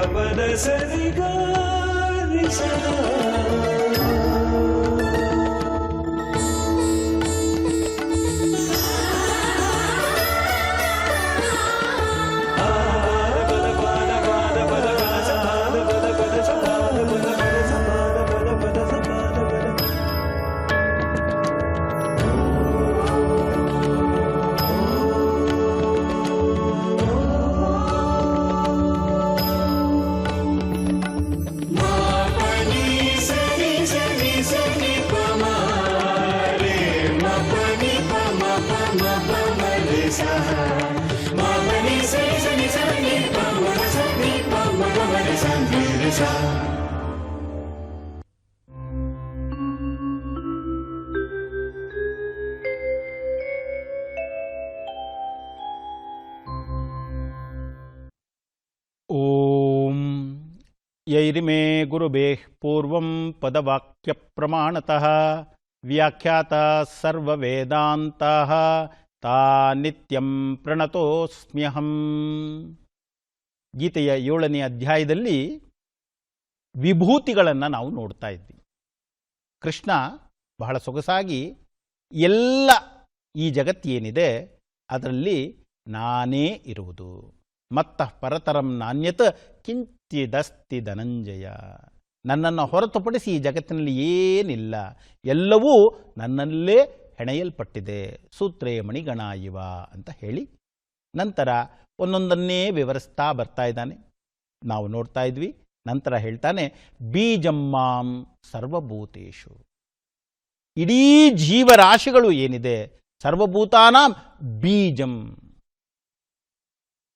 తపన సరిగా ಯೈರಿಮೇ ಗುರುಬೇಃ ಪೂರ್ವಂ ಪದವಾಕ್ಯ ಪ್ರಮಾಣತಃ ವ್ಯಾಖ್ಯಾತ ಸರ್ವವೇದಾಂತಃ ತಾ ನಿತ್ಯಂ ಪ್ರಣತೋಸ್ಮ್ಯಹಂ. ಗೀತೆಯ ಏಳನೇ ಅಧ್ಯಾಯದಲ್ಲಿ ವಿಭೂತಿಗಳನ್ನು ನಾವು ನೋಡ್ತಾ ಇದ್ವಿ. ಕೃಷ್ಣ ಬಹಳ ಸೊಗಸಾಗಿ ಎಲ್ಲ ಈ ಜಗತ್ತೇನಿದೆ ಅದರಲ್ಲಿ ನಾನೇ ಇರುವುದು. ಮತ್ತ ಪರತರಂ ನಾಣ್ಯತ ಕಿಂಚಿದಸ್ತಿ ಧನಂಜಯ. ನನ್ನನ್ನು ಹೊರತುಪಡಿಸಿ ಈ ಜಗತ್ತಿನಲ್ಲಿ ಏನಿಲ್ಲ. ಎಲ್ಲವೂ ನನ್ನಲ್ಲೇ ಹೆಣೆಯಲ್ಪಟ್ಟಿದೆ. ಸೂತ್ರೇ ಮಣಿಗಣ ಇವ ಅಂತ ಹೇಳಿ ನಂತರ ಒಂದೊಂದನ್ನೇ ವಿವರಿಸ್ತಾ ಬರ್ತಾ ಇದ್ದಾನೆ. ನಾವು ನೋಡ್ತಾ ಇದ್ವಿ. ನಂತರ ಹೇಳ್ತಾನೆ, ಬೀಜಮ್ಮಾಂ ಸರ್ವಭೂತೇಶು. ಇಡೀ ಜೀವರಾಶಿಗಳು ಏನಿದೆ? ಸರ್ವಭೂತಾನಾಂ ಬೀಜಂ.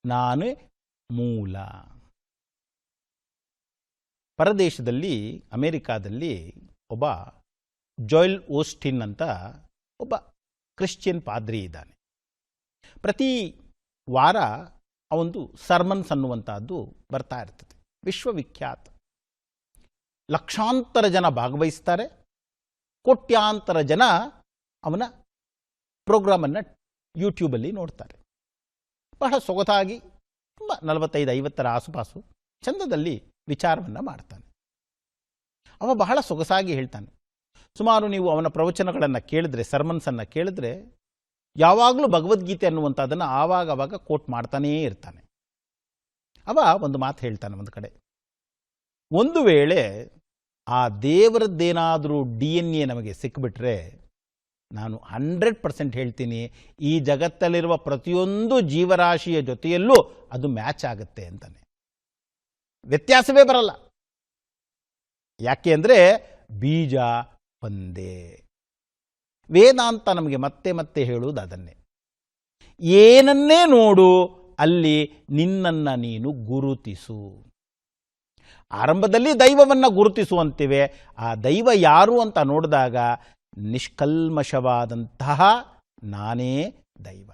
ನಾನು ಮೂಲ. ಪರದೇಶದಲ್ಲಿ, ಅಮೇರಿಕಾದಲ್ಲಿ ಒಬ್ಬ ಜೋಯ್ಲ್ ಓಸ್ಟಿನ್ ಅಂತ ಒಬ್ಬ ಕ್ರಿಶ್ಚಿಯನ್ ಪಾದ್ರಿ ಇದ್ದಾನೆ. ಪ್ರತಿ ವಾರ ಅವೊಂದು ಸರ್ಮನ್ಸ್ ಅನ್ನುವಂಥದ್ದು ಬರ್ತಾ ಇರ್ತದೆ. ವಿಶ್ವವಿಖ್ಯಾತ. ಲಕ್ಷಾಂತರ ಜನ ಭಾಗವಹಿಸ್ತಾರೆ. ಕೋಟ್ಯಾಂತರ ಜನ ಅವನ ಪ್ರೋಗ್ರಾಮನ್ನು ಯೂಟ್ಯೂಬಲ್ಲಿ ನೋಡ್ತಾರೆ. ಬಹಳ ಸೊಗತಾಗಿ, ತುಂಬ ನಲವತ್ತೈದು ಐವತ್ತರ ಆಸುಪಾಸು ಚಂದದಲ್ಲಿ ವಿಚಾರವನ್ನು ಮಾಡ್ತಾನೆ. ಅವ ಬಹಳ ಸೊಗಸಾಗಿ ಹೇಳ್ತಾನೆ. ಸುಮಾರು ನೀವು ಅವನ ಪ್ರವಚನಗಳನ್ನು ಕೇಳಿದ್ರೆ ಸರ್ಮನ್ಸನ್ನು ಕೇಳಿದ್ರೆ, ಯಾವಾಗಲೂ ಭಗವದ್ಗೀತೆ ಅನ್ನುವಂಥದ್ದನ್ನು ಆವಾಗ ಅವಾಗ ಕೋಟ್ ಮಾಡ್ತಾನೇ ಇರ್ತಾನೆ. ಅವ ಒಂದು ಮಾತು ಹೇಳ್ತಾನೆ ಒಂದು ಕಡೆ. ಒಂದು ವೇಳೆ ಆ ದೇವರದ್ದೇನಾದರೂ ಡಿ ಎನ್ ಎ ನಮಗೆ ಸಿಕ್ಕಿಬಿಟ್ರೆ ನಾನು ಹಂಡ್ರೆಡ್ ಪರ್ಸೆಂಟ್ ಹೇಳ್ತೀನಿ, ಈ ಜಗತ್ತಲ್ಲಿರುವ ಪ್ರತಿಯೊಂದು ಜೀವರಾಶಿಯ ಜೊತೆಯಲ್ಲೂ ಅದು ಮ್ಯಾಚ್ ಆಗುತ್ತೆ ಅಂತಾನೆ. ವ್ಯತ್ಯಾಸವೇ ಬರಲ್ಲ. ಯಾಕೆ ಅಂದರೆ ಬೀಜ ಒಂದೇ ವೇದಾಂತ ನಮಗೆ ಮತ್ತೆ ಮತ್ತೆ ಹೇಳುವುದು ಅದನ್ನೇ. ಏನನ್ನೇ ನೋಡು, ಅಲ್ಲಿ ನಿನ್ನನ್ನು ನೀನು ಗುರುತಿಸು. ಆರಂಭದಲ್ಲಿ ದೈವವನ್ನು ಗುರುತಿಸುವಂತಿವೆ. ಆ ದೈವ ಯಾರು ಅಂತ ನೋಡಿದಾಗ ನಿಷ್ಕಲ್ಮಶವಾದಂತಹ ನಾನೇ ದೈವ.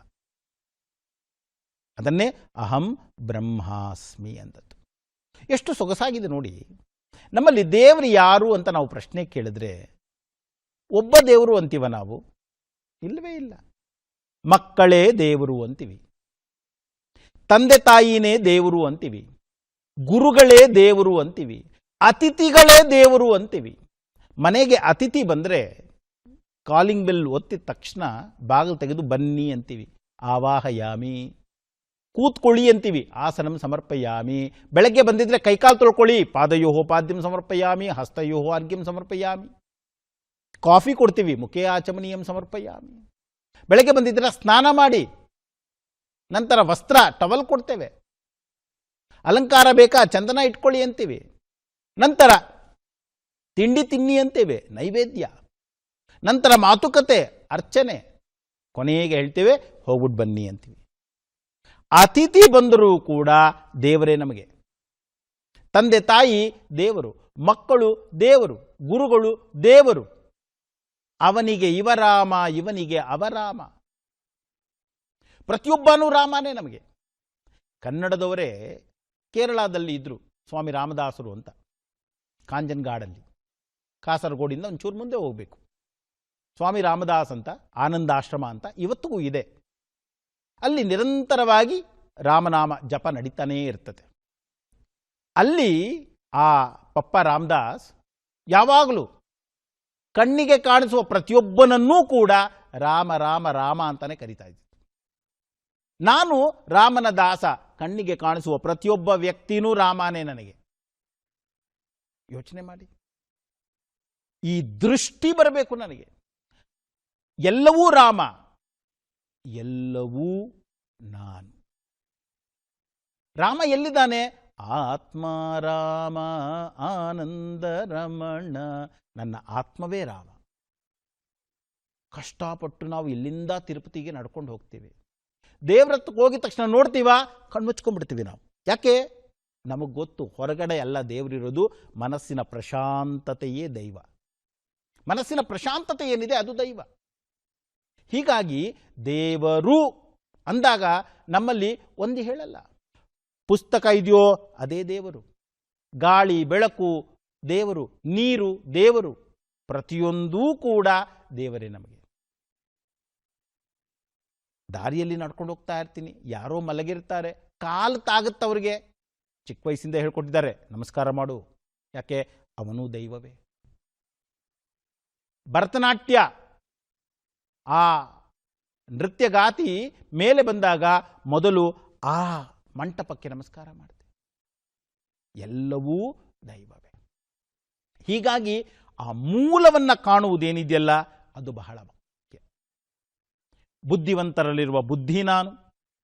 ಅದನ್ನೇ ಅಹಂ ಬ್ರಹ್ಮಾಸ್ಮಿ ಅಂದದ್ದು. ಎಷ್ಟು ಸೊಗಸಾಗಿದೆ ನೋಡಿ. ನಮ್ಮಲ್ಲಿ ದೇವರು ಯಾರು ಅಂತ ನಾವು ಪ್ರಶ್ನೆ ಕೇಳಿದ್ರೆ ಒಬ್ಬ ದೇವರು ಅಂತೀವ ನಾವು? ಇಲ್ಲವೇ ಇಲ್ಲ. ಮಕ್ಕಳೇ ದೇವರು ಅಂತೀವಿ. ತಂದೆ ತಾಯಿನೇ ದೇವರು ಅಂತೀವಿ. ಗುರುಗಳೇ ದೇವರು ಅಂತೀವಿ. ಅತಿಥಿಗಳೇ ದೇವರು ಅಂತೀವಿ. ಮನೆಗೆ ಅತಿಥಿ ಬಂದರೆ ಕಾಲಿಂಗ್ ಬೆಲ್ ಒತ್ತಿದ ತಕ್ಷಣ ಬಾಗಿಲು ತೆಗೆದು ಬನ್ನಿ ಅಂತೀವಿ. ಆವಾಹಯಾಮಿ. ಕೂತ್ಕೊಳ್ಳಿ ಅಂತೀವಿ. ಆಸನಂ ಸಮರ್ಪಯಾಮಿ. ಬೆಳಗ್ಗೆ ಬಂದಿದ್ರೆ ಕೈಕಾಲು ತೊಳ್ಕೊಳ್ಳಿ. ಪಾದಯೋಹೋ ಪಾದ್ಯಂ ಸಮರ್ಪಯಾಮಿ ಹಸ್ತಯೋಹೋ ಅರ್ಘ್ಯಂ ಸಮರ್ಪಯಾಮಿ. ಕಾಫಿ ಕೊಡ್ತೀವಿ. ಮುಖೇ ಆಚಮನೀಯಂ ಸಮರ್ಪಯಾಮಿ. ಬೆಳಗ್ಗೆ ಬಂದಿದ್ರೆ ಸ್ನಾನ ಮಾಡಿ. ನಂತರ ವಸ್ತ್ರ, ಟವಲ್ ಕೊಡ್ತೇವೆ. ಅಲಂಕಾರ ಬೇಕಾ? ಚಂದನ ಇಟ್ಕೊಳ್ಳಿ ಅಂತೀವಿ. ನಂತರ ತಿಂಡಿ ತಿನ್ನಿ ಅಂತೇವೆ. ನೈವೇದ್ಯ. ನಂತರ ಮಾತುಕತೆ, ಅರ್ಚನೆ. ಕೊನೆಗೆ ಹೇಳ್ತೇವೆ ಹೋಗ್ಬಿಟ್ಟು ಬನ್ನಿ ಅಂತೀವಿ. ಅತಿಥಿ ಬಂದರೂ ಕೂಡ ದೇವರೇ ನಮಗೆ. ತಂದೆ ತಾಯಿ ದೇವರು, ಮಕ್ಕಳು ದೇವರು, ಗುರುಗಳು ದೇವರು. ಅವನಿಗೆ ಇವರಾಮ, ಇವನಿಗೆ ಅವರಾಮ. ಪ್ರತಿಯೊಬ್ಬನೂ ರಾಮನೇ ನಮಗೆ. ಕನ್ನಡದವರೇ ಕೇರಳದಲ್ಲಿ ಇದ್ದರು ಸ್ವಾಮಿ ರಾಮದಾಸರು ಅಂತ. ಕಾಂಜನ್ಗಾಡಲ್ಲಿ. ಕಾಸರಗೋಡಿಂದ ಒಂಚೂರು ಮುಂದೆ ಹೋಗಬೇಕು. ಸ್ವಾಮಿ ರಾಮದಾಸ್ ಅಂತ, ಆನಂದಾಶ್ರಮ ಅಂತ ಇವತ್ತಿಗೂ ಇದೆ. ಅಲ್ಲಿ ನಿರಂತರವಾಗಿ ರಾಮನಾಮ ಜಪ ನಡೀತಾನೇ ಇರ್ತದೆ. ಅಲ್ಲಿ ಆ ಪಪ್ಪ ರಾಮದಾಸ್ ಯಾವಾಗಲೂ ಕಣ್ಣಿಗೆ ಕಾಣಿಸುವ ಪ್ರತಿಯೊಬ್ಬನನ್ನೂ ಕೂಡ ರಾಮ ರಾಮ ರಾಮ ಅಂತಾನೆ ಕರಿತಾ ಇದ್ದ. ನಾನು ರಾಮನ ದಾಸ, ಕಣ್ಣಿಗೆ ಕಾಣಿಸುವ ಪ್ರತಿಯೊಬ್ಬ ವ್ಯಕ್ತಿನೂ ರಾಮನೇ ನನಗೆ. ಯೋಚನೆ ಮಾಡಿ. ಈ ದೃಷ್ಟಿ ಬರಬೇಕು ನನಗೆ. ಎಲ್ಲವೂ ರಾಮ. ಎಲ್ಲವೂ ನಾನು. ರಾಮ ಎಲ್ಲಿದ್ದಾನೆ? ಆತ್ಮ ರಾಮ, ಆನಂದ ರಮಣ, ನನ್ನ ಆತ್ಮವೇ ರಾಮ. ಕಷ್ಟಪಟ್ಟು ನಾವು ಇಲ್ಲಿಂದ ತಿರುಪತಿಗೆ ನಡ್ಕೊಂಡು ಹೋಗ್ತೀವಿ? ದೇವ್ರ ಹತ್ರಕ್ಕೆ ಹೋಗಿದ ತಕ್ಷಣ ನೋಡ್ತೀವ? ಕಣ್ಮುಚ್ಕೊಂಡ್ಬಿಡ್ತೀವಿ ನಾವು. ಯಾಕೆ? ನಮಗೆ ಗೊತ್ತು, ಹೊರಗಡೆ ಎಲ್ಲ ದೇವರಿರೋದು ಮನಸ್ಸಿನ ಪ್ರಶಾಂತತೆಯೇ ದೈವ. ಮನಸ್ಸಿನ ಪ್ರಶಾಂತತೆ ಏನಿದೆ ಅದು ದೈವ. ಹೀಗಾಗಿ ದೇವರು ಅಂದಾಗ ನಮ್ಮಲ್ಲಿ ಒಂದು ಹೇಳಲ್ಲ. ಪುಸ್ತಕ ಇದೆಯೋ ಅದೇ ದೇವರು. ಗಾಳಿ, ಬೆಳಕು, ದೇವರು, ನೀರು, ದೇವರು. ಪ್ರತಿಯೊಂದೂ ಕೂಡ ದೇವರೇ ನಮಗೆ. ದಾರಿಯಲ್ಲಿ ನಡ್ಕೊಂಡು ಹೋಗ್ತಾ ಇರ್ತೀನಿ. ಯಾರೋ ಮಲಗಿರ್ತಾರೆ. ಕಾಲು ತಾಗುತ್ತವ್ರಿಗೆ ಚಿಕ್ಕ ವಯಸ್ಸಿಂದ ಹೇಳ್ಕೊಟ್ಟಿದ್ದಾರೆ. ನಮಸ್ಕಾರ ಮಾಡು. ಯಾಕೆ? ಅವನು ದೈವವೇ. ಭರತನಾಟ್ಯ. ಆ ನೃತ್ಯಗಾತಿ ಮೇಲೆ ಬಂದಾಗ ಮೊದಲು ಆ ಮಂಟಪಕ್ಕೆ ನಮಸ್ಕಾರ ಮಾಡುತ್ತೆ ಎಲ್ಲವೂ ದೈವವೇ. ಹೀಗಾಗಿ ಆ ಮೂಲವನ್ನು ಕಾಣುವುದೇನಿದೆಯಲ್ಲ, ಅದು ಬಹಳ ಮುಖ್ಯ. ಬುದ್ಧಿವಂತರಲ್ಲಿರುವ ಬುದ್ಧಿ ನಾನು,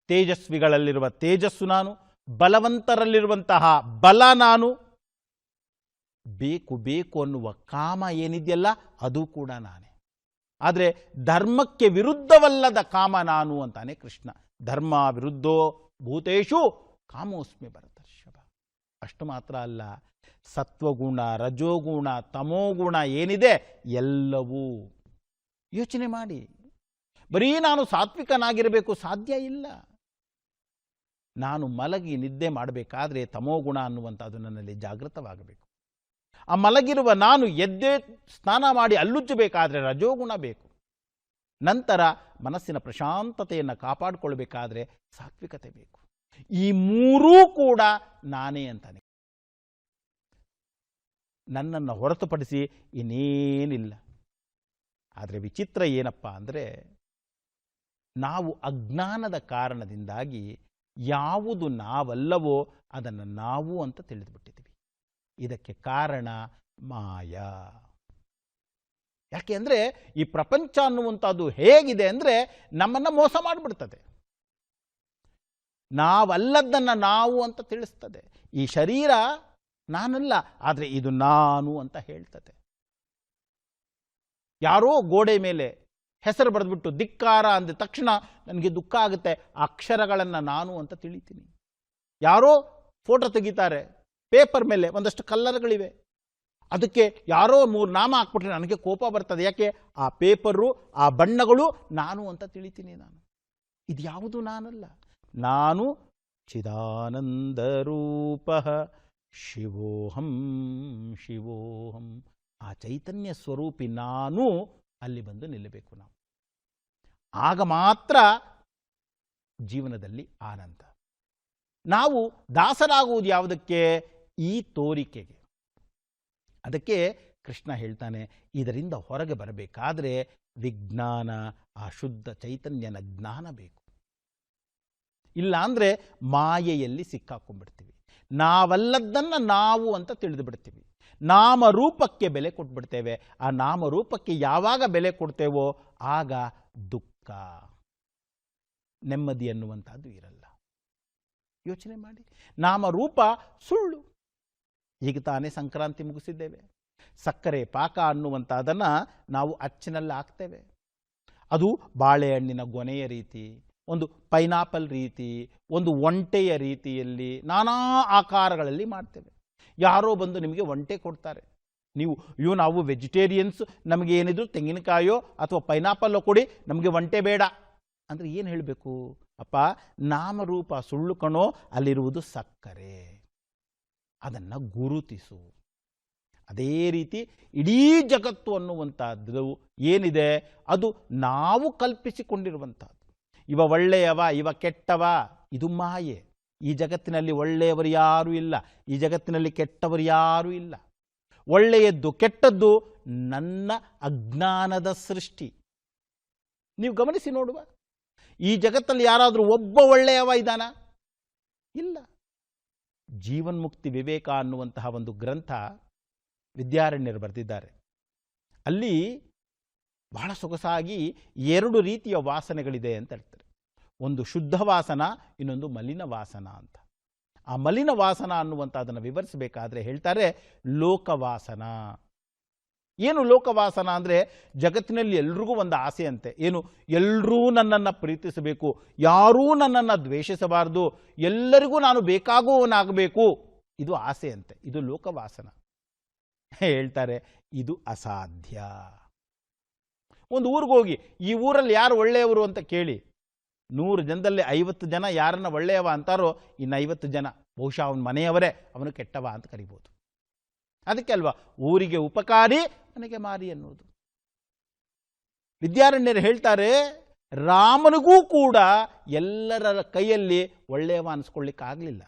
ತೇಜಸ್ವಿಗಳಲ್ಲಿರುವ ತೇಜಸ್ಸು ನಾನು, ಬಲವಂತರಲ್ಲಿರುವಂತಹ ಬಲ ನಾನು, ಬೇಕು ಬೇಕು ಅನ್ನುವ ಕಾಮ ಏನಿದೆಯಲ್ಲ, ಅದು ಕೂಡ ನಾನೇ. ಆದರೆ ಧರ್ಮಕ್ಕೆ ವಿರುದ್ಧವಲ್ಲದ ಕಾಮ ನಾನು ಅಂತಾನೆ ಕೃಷ್ಣ. ಧರ್ಮ ವಿರುದ್ಧೋ ಭೂತೇಶು ಕಾಮೋಸ್ಮಿ ಭರತರ್ಷಭ ಅಷ್ಟು ಮಾತ್ರ ಅಲ್ಲ, ಸತ್ವಗುಣ, ರಜೋಗುಣ, ತಮೋಗುಣ ಏನಿದೆ ಎಲ್ಲವೂ. ಯೋಚನೆ ಮಾಡಿ. ಬರೀ ನಾನು ಸಾತ್ವಿಕನಾಗಿರಬೇಕು ಸಾಧ್ಯ ಇಲ್ಲ. ನಾನು ಮಲಗಿ ನಿದ್ದೆ ಮಾಡಬೇಕಾದ್ರೆ ತಮೋಗುಣ ಅನ್ನುವಂಥದ್ದು ನನ್ನಲ್ಲಿ ಜಾಗೃತವಾಗಬೇಕು. ಆ ಮಲಗಿರುವ ನಾನು ಎದ್ದೆ ಸ್ನಾನ ಮಾಡಿ ಅಲ್ಲುಜ್ಜಬೇಕಾದ್ರೆ ರಜೋಗುಣ ಬೇಕು. ನಂತರ ಮನಸ್ಸಿನ ಪ್ರಶಾಂತತೆಯನ್ನು ಕಾಪಾಡಿಕೊಳ್ಬೇಕಾದ್ರೆ ಸಾತ್ವಿಕತೆ ಬೇಕು. ಈ ಮೂರೂ ಕೂಡ ನಾನೇ ಅಂತಾನೆ. ನನ್ನನ್ನು ಹೊರತುಪಡಿಸಿ ಇನ್ನೇನಿಲ್ಲ. ಆದರೆ ವಿಚಿತ್ರ ಏನಪ್ಪ ಅಂದರೆ ನಾವು ಅಜ್ಞಾನದ ಕಾರಣದಿಂದಾಗಿ ಯಾವುದು ನಾವಲ್ಲವೋ ಅದನ್ನು ನಾವು ಅಂತ ತಿಳಿದುಬಿಟ್ಟಿದ್ದೀವಿ. ಇದಕ್ಕೆ ಕಾರಣ ಮಾಯ. ಯಾಕೆ ಅಂದರೆ ಈ ಪ್ರಪಂಚ ಅನ್ನುವಂಥದ್ದು ಹೇಗಿದೆ ಅಂದರೆ ನಮ್ಮನ್ನು ಮೋಸ ಮಾಡಿಬಿಡ್ತದೆ. ನಾವಲ್ಲದನ್ನು ನಾವು ಅಂತ ತಿಳಿಸ್ತದೆ. ಈ ಶರೀರ ನಾನಲ್ಲ, ಆದರೆ ಇದು ನಾನು ಅಂತ ಹೇಳ್ತದೆ. ಯಾರೋ ಗೋಡೆ ಮೇಲೆ ಹೆಸರು ಬರೆದ್ಬಿಟ್ಟು ಧಿಕ್ಕಾರ ಅಂದ ತಕ್ಷಣ ನನಗೆ ದುಃಖ ಆಗುತ್ತೆ, ಅಕ್ಷರಗಳನ್ನು ನಾನು ಅಂತ ತಿಳಿತೀನಿ. ಯಾರೋ ಫೋಟೋ ತೆಗಿತಾರೆ ಪೇಪರ್ ಮೇಲೆ ಒಂದಷ್ಟು ಕಲ್ಲರ್ಗಳಿವೆ. ಅದಕ್ಕೆ ಯಾರೋ ಮೂರು ನಾಮ ಹಾಕ್ಬಿಟ್ರೆ ನನಗೆ ಕೋಪ ಬರ್ತದೆ. ಯಾಕೆ? ಆ ಪೇಪರು, ಆ ಬಣ್ಣಗಳು ನಾನು ಅಂತ ತಿಳಿತೀನಿ ನಾನು. ಇದು ಯಾವುದು ನಾನಲ್ಲ. ನಾನು ಚಿದಾನಂದ ರೂಪ ಶಿವೋಹಂ ಶಿವೋಹಂ. ಆ ಚೈತನ್ಯ ಸ್ವರೂಪಿ ನಾನು ಅಲ್ಲಿ ಬಂದು ನಿಲ್ಲಬೇಕು ನಾವು. ಆಗ ಮಾತ್ರ ಜೀವನದಲ್ಲಿ ಆನಂದ. ನಾವು ದಾಸರಾಗುವುದು ಯಾವುದಕ್ಕೆ? ಈ ತೋರಿಕೆಗೆ. ಅದಕ್ಕೆ ಕೃಷ್ಣ ಹೇಳ್ತಾನೆ, ಇದರಿಂದ ಹೊರಗೆ ಬರಬೇಕಾದ್ರೆ ವಿಜ್ಞಾನ, ಆ ಶುದ್ಧ ಚೈತನ್ಯನ ಜ್ಞಾನ ಬೇಕು. ಇಲ್ಲ ಅಂದರೆ ಮಾಯೆಯಲ್ಲಿ ಸಿಕ್ಕಾಕೊಂಡ್ಬಿಡ್ತೀವಿ. ನಾವಲ್ಲದನ್ನು ನಾವು ಅಂತ ತಿಳಿದು ಬಿಡ್ತೀವಿ ನಾಮರೂಪಕ್ಕೆ ಬೆಲೆ ಕೊಟ್ಬಿಡ್ತೇವೆ. ಆ ನಾಮರೂಪಕ್ಕೆ ಯಾವಾಗ ಬೆಲೆ ಕೊಡ್ತೇವೋ ಆಗ ದುಃಖ. ನೆಮ್ಮದಿ ಅನ್ನುವಂಥದ್ದು ಇರಲ್ಲ. ಯೋಚನೆ ಮಾಡಿ. ನಾಮರೂಪ ಸುಳ್ಳು. ಈಗ ತಾನೇ ಸಂಕ್ರಾಂತಿ ಮುಗಿಸಿದ್ದೇವೆ. ಸಕ್ಕರೆ, ಪಾಕ ಅನ್ನುವಂಥದ್ದನ್ನು ನಾವು ಅಚ್ಚಿನಲ್ಲಿ ಹಾಕ್ತೇವೆ. ಅದು ಬಾಳೆಹಣ್ಣಿನ ಗೊನೆಯ ರೀತಿ, ಒಂದು ಪೈನಾಪಲ್ ರೀತಿ, ಒಂದು ಒಂಟೆಯ ರೀತಿಯಲ್ಲಿ ನಾನಾ ಆಕಾರಗಳಲ್ಲಿ ಮಾಡ್ತೇವೆ. ಯಾರೋ ಬಂದು ನಿಮಗೆ ಒಂಟೆ ಕೊಡ್ತಾರೆ. ನೀವು, ಅಯ್ಯೋ ನಾವು ವೆಜಿಟೇರಿಯನ್ಸ್, ನಮಗೆ ಏನಿದ್ರು ತೆಂಗಿನಕಾಯೋ ಅಥವಾ ಪೈನಾಪಲ್ಲೋ ಕೊಡಿ, ನಮಗೆ ಒಂಟೆ ಬೇಡ. ಅಂದರೆ ಏನು ಹೇಳಬೇಕು? ಅಪ್ಪ, ನಾಮರೂಪ ಸುಳ್ಳು ಕಣೋ, ಅಲ್ಲಿರುವುದು ಸಕ್ಕರೆ. ಅದನ್ನು ಗುರುತಿಸು. ಅದೇ ರೀತಿ ಇಡೀ ಜಗತ್ತು ಅನ್ನುವಂಥದ್ದು ಏನಿದೆ? ಅದು ನಾವು ಕಲ್ಪಿಸಿಕೊಂಡಿರುವಂಥದ್ದು. ಇವ ಒಳ್ಳೆಯವ, ಇವ ಕೆಟ್ಟವ, ಇದು ಮಾಯೆ. ಈ ಜಗತ್ತಿನಲ್ಲಿ ಒಳ್ಳೆಯವರು ಯಾರೂ ಇಲ್ಲ, ಈ ಜಗತ್ತಿನಲ್ಲಿ ಕೆಟ್ಟವರು ಯಾರೂ ಇಲ್ಲ. ಒಳ್ಳೆಯದ್ದು ಕೆಟ್ಟದ್ದು ನನ್ನ ಅಜ್ಞಾನದ ಸೃಷ್ಟಿ. ನೀವು ಗಮನಿಸಿ ನೋಡುವ. ಈ ಜಗತ್ತಲ್ಲಿ ಯಾರಾದರೂ ಒಬ್ಬ ಒಳ್ಳೆಯವ ಇದ್ದಾನ? ಇಲ್ಲ. ಜೀವನ್ಮುಕ್ತಿ ವಿವೇಕ ಅನ್ನುವಂತಹ ಒಂದು ಗ್ರಂಥ ವಿದ್ಯಾರಣ್ಯರು ಬರೆದಿದ್ದಾರೆ. ಅಲ್ಲಿ ಬಹಳ ಸೊಗಸಾಗಿ ಎರಡು ರೀತಿಯ ವಾಸನೆಗಳಿದೆ ಅಂತ ಹೇಳ್ತಾರೆ. ಒಂದು ಶುದ್ಧ ವಾಸನ, ಇನ್ನೊಂದು ಮಲಿನ ವಾಸನ ಅಂತ. ಆ ಮಲಿನ ವಾಸನ ಅನ್ನುವಂಥದ್ದನ್ನು ವಿವರಿಸಬೇಕಾದ್ರೆ ಹೇಳ್ತಾರೆ ಲೋಕವಾಸನ. ಏನು ಲೋಕವಾಸನ ಅಂದರೆ ಜಗತ್ತಿನಲ್ಲಿ ಎಲ್ರಿಗೂ ಒಂದು ಆಸೆಯಂತೆ. ಏನು ಎಲ್ಲರೂ ನನ್ನನ್ನು ಪ್ರೀತಿಸಬೇಕು, ಯಾರೂ ನನ್ನನ್ನು ದ್ವೇಷಿಸಬಾರದು, ಎಲ್ಲರಿಗೂ ನಾನು ಬೇಕಾಗುವವನಾಗಬೇಕು. ಇದು ಆಸೆಯಂತೆ, ಇದು ಲೋಕವಾಸನ. ಹೇಳ್ತಾರೆ, ಇದು ಅಸಾಧ್ಯ. ಒಂದು ಊರಿಗೆ ಹೋಗಿ, ಈ ಊರಲ್ಲಿ ಯಾರು ಒಳ್ಳೆಯವರು ಅಂತ ಕೇಳಿ, ನೂರು ಜನದಲ್ಲಿ ಐವತ್ತು ಜನ ಯಾರನ್ನ ಒಳ್ಳೆಯವ ಅಂತಾರೋ, ಇನ್ನು ಐವತ್ತು ಜನ, ಬಹುಶಃ ಅವನ ಮನೆಯವರೇ, ಅವನು ಕೆಟ್ಟವ ಅಂತ ಕರಿಬೋದು. ಅದಕ್ಕೆ ಅಲ್ವಾ? ಊರಿಗೆ ಉಪಕಾರಿ ನನಗೆ ಮಾರಿ ಅನ್ನೋದು ವಿದ್ಯಾರಣ್ಯರು ಹೇಳ್ತಾರೆ, ರಾಮನಿಗೂ ಕೂಡ ಎಲ್ಲರ ಕೈಯಲ್ಲಿ ಒಳ್ಳೆಯವ ಅನಿಸ್ಕೊಳ್ಳಿಕ್ಕಾಗಲಿಲ್ಲ.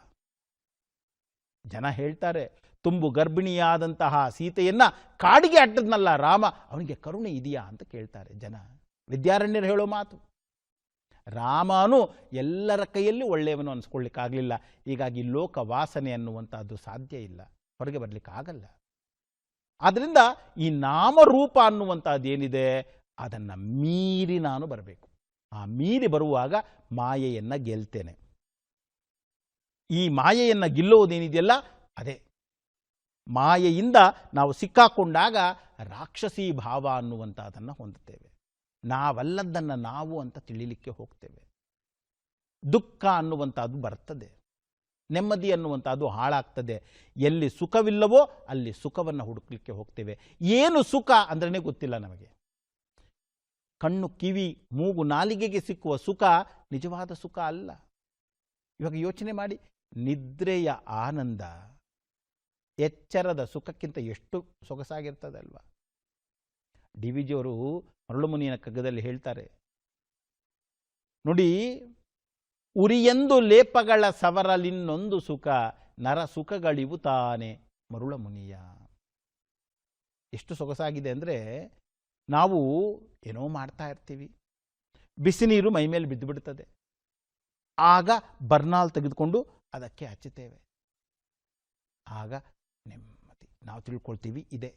ಜನ ಹೇಳ್ತಾರೆ, ತುಂಬು ಗರ್ಭಿಣಿಯಾದಂತಹ ಸೀತೆಯನ್ನ ಕಾಡಿಗೆ ಅಟ್ಟದ್ನಲ್ಲ ರಾಮ, ಅವನಿಗೆ ಕರುಣೆ ಇದೆಯಾ ಅಂತ ಕೇಳ್ತಾರೆ ಜನ. ವಿದ್ಯಾರಣ್ಯರು ಹೇಳೋ ಮಾತು. ರಾಮನು ಎಲ್ಲರ ಕೈಯಲ್ಲಿ ಒಳ್ಳೆಯವನು ಅನಿಸ್ಕೊಳ್ಳಿಕ್ಕಾಗಲಿಲ್ಲ. ಹೀಗಾಗಿ ಲೋಕ ವಾಸನೆ ಅನ್ನುವಂಥದ್ದು ಸಾಧ್ಯ ಇಲ್ಲ. ಹೊರಗೆ ಬರಲಿಕ್ಕೆ ಆಗಲ್ಲ. ಆದ್ದರಿಂದ ಈ ನಾಮರೂಪ ಅನ್ನುವಂಥದ್ದು ಏನಿದೆ ಅದನ್ನು ಮೀರಿ ನಾನು ಬರಬೇಕು. ಆ ಮೀರಿ ಬರುವಾಗ ಮಾಯೆಯನ್ನು ಗೆಲ್ತೇನೆ. ಈ ಮಾಯೆಯನ್ನು ಗೆಲ್ಲುವುದೇನಿದೆಯಲ್ಲ, ಅದೇ. ಮಾಯೆಯಿಂದ ನಾವು ಸಿಕ್ಕಾಕೊಂಡಾಗ ರಾಕ್ಷಸಿ ಭಾವ ಅನ್ನುವಂಥದ್ದನ್ನು ಹೊಂದುತ್ತೇವೆ. ನಾವಲ್ಲದನ್ನು ನಾವು ಅಂತ ತಿಳಿಲಿಕ್ಕೆ ಹೋಗ್ತೇವೆ. ದುಃಖ ಅನ್ನುವಂಥದ್ದು ಬರ್ತದೆ. ನೆಮ್ಮದಿ ಅನ್ನುವಂಥದ್ದು ಹಾಳಾಗ್ತದೆ. ಎಲ್ಲಿ ಸುಖವಿಲ್ಲವೋ ಅಲ್ಲಿ ಸುಖವನ್ನು ಹುಡುಕ್ಲಿಕ್ಕೆ ಹೋಗ್ತೇವೆ. ಏನು ಸುಖ ಅಂದ್ರೇ ಗೊತ್ತಿಲ್ಲ ನಮಗೆ. ಕಣ್ಣು, ಕಿವಿ, ಮೂಗು, ನಾಲಿಗೆಗೆ ಸಿಕ್ಕುವ ಸುಖ ನಿಜವಾದ ಸುಖ ಅಲ್ಲ. ಇವಾಗ ಯೋಚನೆ ಮಾಡಿ, ನಿದ್ರೆಯ ಆನಂದ ಎಚ್ಚರದ ಸುಖಕ್ಕಿಂತ ಎಷ್ಟು ಸೊಗಸಾಗಿರ್ತದಲ್ವಾ? ಡಿ ವಿ ಜಿಯವರು ಮರಳುಮುನಿಯನ ಕಗ್ಗದಲ್ಲಿ ಹೇಳ್ತಾರೆ. ನೋಡಿ ಉರಿಯೆಂದು ಲೇಪಗಳ ಸವರಲಿನ್ನೊಂದು ಸುಖ, ನರ ಸುಖಗಳಿವು ತಾನೆ, ಮರುಳ ಮುನಿಯ. ಎಷ್ಟು ಸೊಗಸಾಗಿದೆ ಅಂದರೆ, ನಾವು ಏನೋ ಮಾಡ್ತಾ ಇರ್ತೀವಿ. ಬಿಸಿ ನೀರು ಮೈ ಮೇಲೆ ಬಿದ್ದು ಆಗ ಬರ್ನಾಲ್ ತೆಗೆದುಕೊಂಡು ಅದಕ್ಕೆ ಹಚ್ಚುತ್ತೇವೆ. ಆಗ ನೆಮ್ಮದಿ. ನಾವು ತಿಳ್ಕೊಳ್ತೀವಿ ಇದೆ.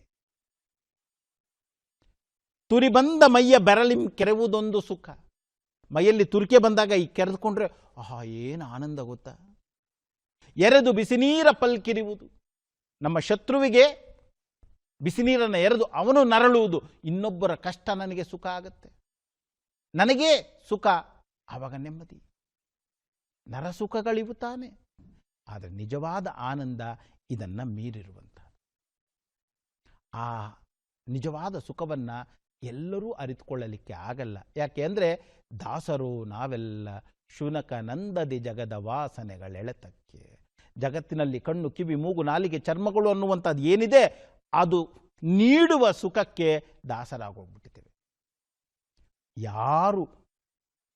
ತುರಿ ಬಂದ ಮೈಯ ಬೆರಳಿಂ ಕೆರೆವುದೊಂದು ಸುಖ. ಮೈಯಲ್ಲಿ ತುರಿಕೆ ಬಂದಾಗ ಈ ಕೆರೆದುಕೊಂಡ್ರೆ, ಆಹಾ, ಏನು ಆನಂದ ಗೊತ್ತಾ? ಎರೆದು ಬಿಸಿನೀರ ಪಲ್ಕಿರುವುದು. ನಮ್ಮ ಶತ್ರುವಿಗೆ ಬಿಸಿನೀರನ್ನು ಎರೆದು ಅವನು ನರಳುವುದು. ಇನ್ನೊಬ್ಬರ ಕಷ್ಟ ನನಗೆ ಸುಖ ಆಗುತ್ತೆ. ನನಗೆ ಸುಖ, ಆವಾಗ ನೆಮ್ಮದಿ. ನರಸುಖಗಳಿವು ತಾನೆ. ಆದರೆ ನಿಜವಾದ ಆನಂದ ಇದನ್ನು ಮೀರಿರುವಂಥ ಆ ನಿಜವಾದ ಸುಖವನ್ನು ಎಲ್ಲರೂ ಅರಿತುಕೊಳ್ಳಲಿಕ್ಕೆ ಆಗಲ್ಲ. ಯಾಕೆ ಅಂದರೆ ದಾಸರು ನಾವೆಲ್ಲ ಶುನಕ ನಂದದಿ ಜಗದ ವಾಸನೆಗಳೆಳೆತಕ್ಕೆ. ಜಗತ್ತಿನಲ್ಲಿ ಕಣ್ಣು, ಕಿವಿ, ಮೂಗು, ನಾಲಿಗೆ, ಚರ್ಮಗಳು ಅನ್ನುವಂಥದ್ದು ಏನಿದೆ ಅದು ನೀಡುವ ಸುಖಕ್ಕೆ ದಾಸರಾಗೋಗ್ಬಿಟ್ಟಿದ್ದೇವೆ. ಯಾರು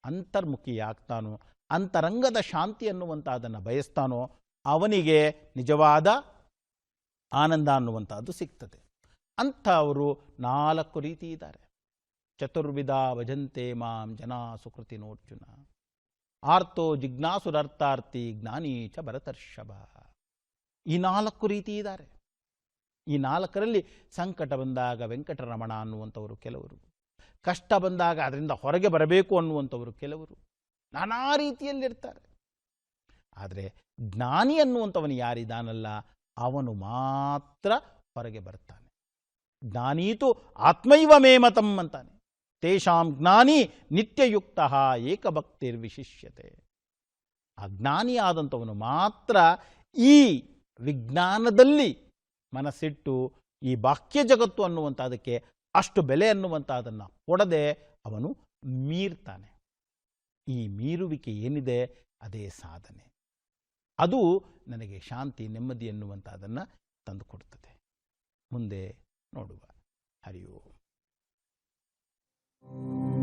ಅಂತರ್ಮುಖಿಯಾಗ್ತಾನೋ, ಅಂತರಂಗದ ಶಾಂತಿ ಅನ್ನುವಂಥದ್ದನ್ನು ಬಯಸ್ತಾನೋ ಅವನಿಗೆ ನಿಜವಾದ ಆನಂದ ಅನ್ನುವಂಥದ್ದು ಸಿಗ್ತದೆ. ಅಂಥವರು ನಾಲ್ಕು ರೀತಿ ಇದ್ದಾರೆ. ಚತುರ್ವಿಧ ಭಜಂತೆ ಮಾಂ ಜನ ಸುಕೃತಿ ನೋರ್ಜುನ. ಆರ್ತೋ ಜಿಜ್ಞಾಸುರರ್ಥಾರ್ಥಿ ಜ್ಞಾನೀಚ ಭರತರ್ಷಭ. ಈ ನಾಲ್ಕು ರೀತಿ ಇದ್ದಾರೆ ಈ ನಾಲ್ಕರಲ್ಲಿ ಸಂಕಟ ಬಂದಾಗ ವೆಂಕಟರಮಣ ಅನ್ನುವಂಥವರು ಕೆಲವರು. ಕಷ್ಟ ಬಂದಾಗ ಅದರಿಂದ ಹೊರಗೆ ಬರಬೇಕು ಅನ್ನುವಂಥವರು ಕೆಲವರು. ನಾನಾ ರೀತಿಯಲ್ಲಿರ್ತಾರೆ. ಆದರೆ ಜ್ಞಾನಿ ಅನ್ನುವಂಥವನು ಯಾರಿದ್ದಾನಲ್ಲ ಅವನು ಮಾತ್ರ ಹೊರಗೆ ಬರ್ತಾನೆ. ಜ್ಞಾನೀತು ಆತ್ಮೈವ ಮೇಮತಂ ಅಂತಾನೆ. ತೇಷಾಂ ಜ್ಞಾನಿ ನಿತ್ಯಯುಕ್ತ ಏಕಭಕ್ತಿರ್ವಿಶಿಷ್ಯತೆ. ಆ ಜ್ಞಾನಿಯಾದಂಥವನು ಮಾತ್ರ ಈ ವಿಜ್ಞಾನದಲ್ಲಿ ಮನಸ್ಸಿಟ್ಟು ಈ ಬಾಹ್ಯ ಜಗತ್ತು ಅನ್ನುವಂಥದಕ್ಕೆ ಅಷ್ಟು ಬೆಲೆ ಅನ್ನುವಂಥದ್ದನ್ನು ಕೊಡದೆ ಅವನು ಮೀರ್ತಾನೆ. ಈ ಮೀರುವಿಕೆ ಏನಿದೆ ಅದೇ ಸಾಧನೆ. ಅದು ನನಗೆ ಶಾಂತಿ, ನೆಮ್ಮದಿ ಎನ್ನುವಂಥದ್ದನ್ನು ತಂದುಕೊಡ್ತದೆ. ಮುಂದೆ ನೋಡುವ. Thank you.